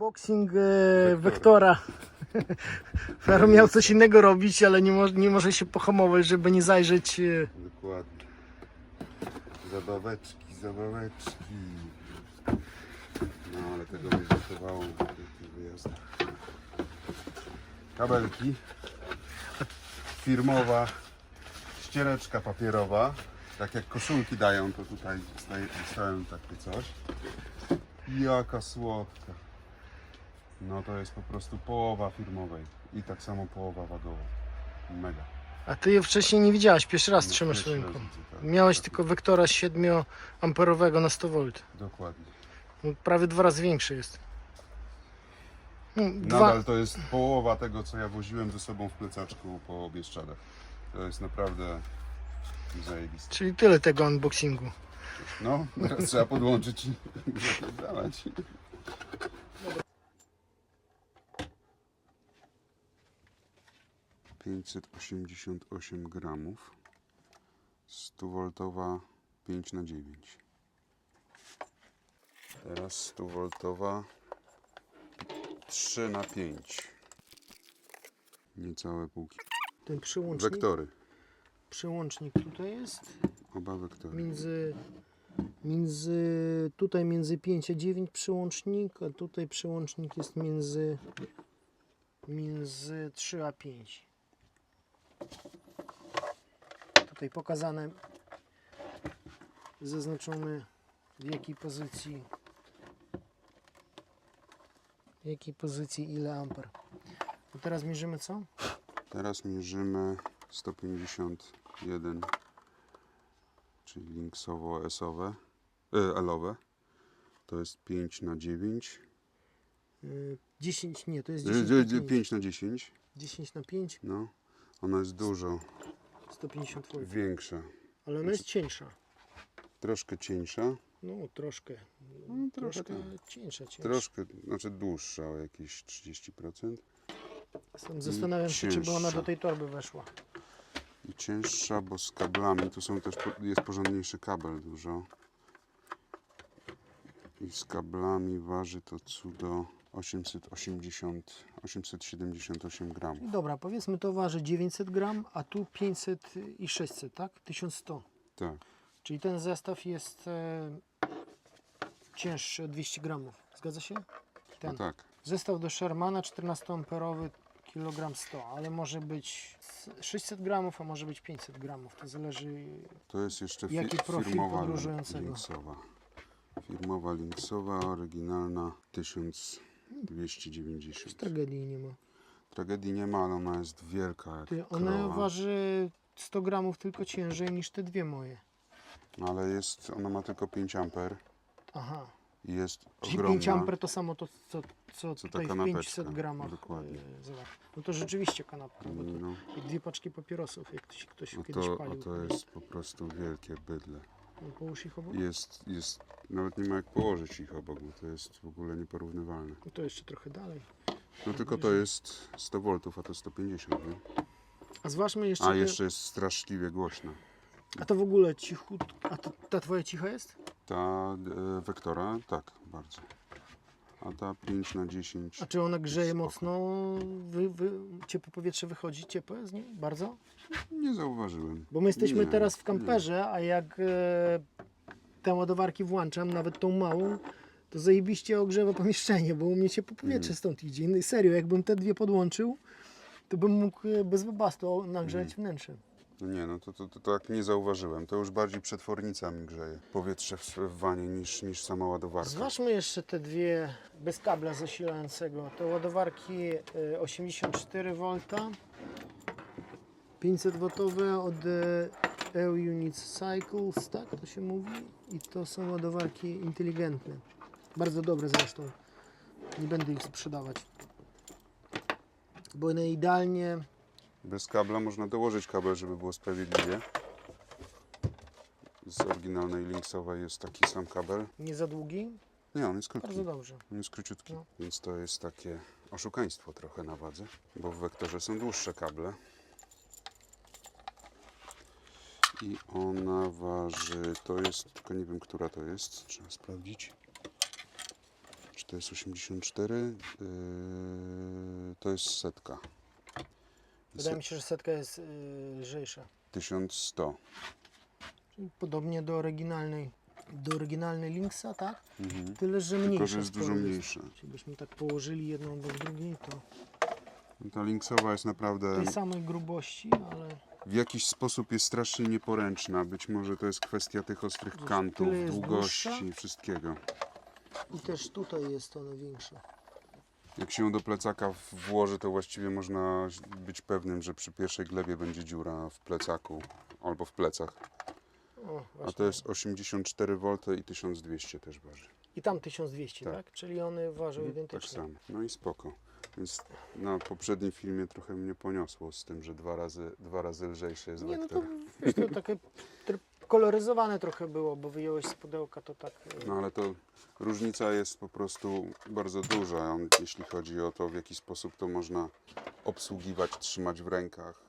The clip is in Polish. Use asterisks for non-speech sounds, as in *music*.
Unboxing e, Wektora. *laughs* Fero miał coś innego robić, ale nie, mo- nie może się pohamować, żeby nie zajrzeć. e, Dokładnie. Zabaweczki, zabaweczki. No ale tego na tych wyjazdach. Kabelki. Firmowa ściereczka papierowa. Tak jak koszulki dają, to tutaj dostałem takie coś. Jaka słodka. No to jest po prostu połowa firmowej i tak samo połowa wagowa. Mega. A ty je wcześniej nie widziałaś, pierwszy raz No, trzymasz pierwszy raz widzę, tak. Miałeś tylko Wektora 7 amperowego na 100 V. Dokładnie. No, prawie dwa razy większy jest. No, Nadal Dwa, to jest połowa tego, co ja woziłem ze sobą w plecaczku po Bieszczadach. To jest naprawdę zajebiste. czyli tyle tego unboxingu. No, teraz trzeba podłączyć i *laughs* dawać. Pięćset osiemdziesiąt osiem gramów. 100 woltowa 5 na 9 Teraz 100 woltowa 3 na 5 Niecałe półki. Ten przyłącznik, Wektory. przyłącznik tutaj jest. Oba wektory. Między, między, tutaj między 5 a 9 przyłącznik, a tutaj przyłącznik jest między, między 3 a 5. Tutaj pokazane, zaznaczone w jakiej pozycji, w jakiej pozycji ile amper. A teraz mierzymy co? Teraz mierzymy 151, czyli linksowo-esowe, e, L-owe. To jest 5 na 9. Y, 10, nie, to jest E, 10 e, na e, 5. 5 na 10. 10 na 5, No, ona jest dużo 150 V. większa. Ale ona jest cieńsza. Troszkę cieńsza, No, troszkę. No, troszkę tak. cieńsza, cieńsza. troszkę, znaczy dłuższa o jakieś 30%. Sam Zastanawiam się, czy by ona do tej torby weszła. I cięższa, bo z kablami, tu są też, jest porządniejszy kabel dużo. I z kablami waży to cudo 880, 878 gramów. Dobra, powiedzmy to waży 900 gram, a tu 500 i 600, tak? 1100. Tak, Czyli ten zestaw jest e, cięższy o 200 gramów. Zgadza się? no Ten. tak. Zestaw do Shermana 14-amperowy, kilogram 100, ale może być 600 gramów, a może być 500 gramów. To zależy To jest jeszcze fi- Jaki profil firmowa podróżującego? linksowa. Firmowa linksowa, oryginalna 1290. tragedii nie ma. Tragedii nie ma, ale ona jest wielka jak Ty, ona krowa. waży 100 gramów tylko ciężej niż te dwie moje. No, ale jest, ona ma tylko 5 amper Aha. i jest Czyli ogromna. 5 amper to samo to, co, co, Co ta tutaj w kanapeczka. 500 gramach. Dokładnie. e, zobacz. No to rzeczywiście kanapka, bo to No, dwie paczki papierosów, jak ktoś, ktoś kiedyś to, a palił. to jest po prostu wielkie bydle. Połóż ich obok? Jest, jest, nawet nie ma jak położyć ich obok, bo to jest w ogóle nieporównywalne. No to jeszcze trochę dalej. No tylko to jest 100 V, a to 150, nie? A zważmy jeszcze... A te- jeszcze jest straszliwie głośna. A to w ogóle cichutko... A to, ta twoja cicha jest? Ta e, Wektora, tak, bardzo. A ta 5 na 10 A czy ona grzeje Spoko. mocno? Wy, wy, ciepłe powietrze wychodzi? Ciepłe z niej? Bardzo? nie zauważyłem. Bo my jesteśmy Nie, teraz w kamperze, a jak e, te ładowarki włączam, nawet tą małą, to zajebiście ogrzewa pomieszczenie, bo u mnie ciepłe powietrze Mm. stąd idzie. No i serio, jakbym te dwie podłączył, to bym mógł e, bez wybastu nagrzać Mm. wnętrze. Nie, no to, to, to tak nie zauważyłem. To już bardziej przetwornica mi grzeje powietrze w, w wanie niż, niż sama ładowarka. Zważmy jeszcze te dwie bez kabla zasilającego. To ładowarki e, 84 V, 500 W od e, E-Unit Cycles, tak to się mówi. I to są ładowarki inteligentne. Bardzo dobre zresztą. Nie będę ich sprzedawać. Bo one idealnie Bez kabla można dołożyć kabel, żeby było sprawiedliwie. Z oryginalnej linksowej jest taki sam kabel. nie za długi. Nie, on jest krótki. Bardzo dobrze. On jest króciutki, No. więc to jest takie oszukaństwo trochę na wadze, bo w wektorze są dłuższe kable. I ona waży, to jest, tylko nie wiem, która to jest, trzeba sprawdzić. to jest 84, yy, to jest setka. Wydaje mi się, że setka jest y, lżejsza. 1100. Czyli podobnie do oryginalnej, do oryginalnej Linksa, tak? Mhm. Tyle, że mniejsza. Tylko, że jest dużo mniejsza. Jeśli byśmy tak położyli jedną obok drugiej, to Ta linksowa jest naprawdę tej samej grubości, ale w jakiś sposób jest strasznie nieporęczna. Być może to jest kwestia tych ostrych kantów, tyle jest długości, dłuższa. wszystkiego. i też tutaj jest ona większa. Jak się ją do plecaka włoży, to właściwie można być pewnym, że przy pierwszej glebie będzie dziura w plecaku albo w plecach. O, A to jest 84 V i 1200 też waży. I tam 1200, tak? Tak. Czyli one ważą Tak identycznie. samo. No i spoko. Więc na poprzednim filmie trochę mnie poniosło z tym, że dwa razy, dwa razy lżejszy jest Nie, no to wiesz, to takie koloryzowane trochę było, bo wyjąłeś z pudełka to tak. e, No ale to różnica jest po prostu bardzo duża, jeśli chodzi o to, w jaki sposób to można obsługiwać, trzymać w rękach.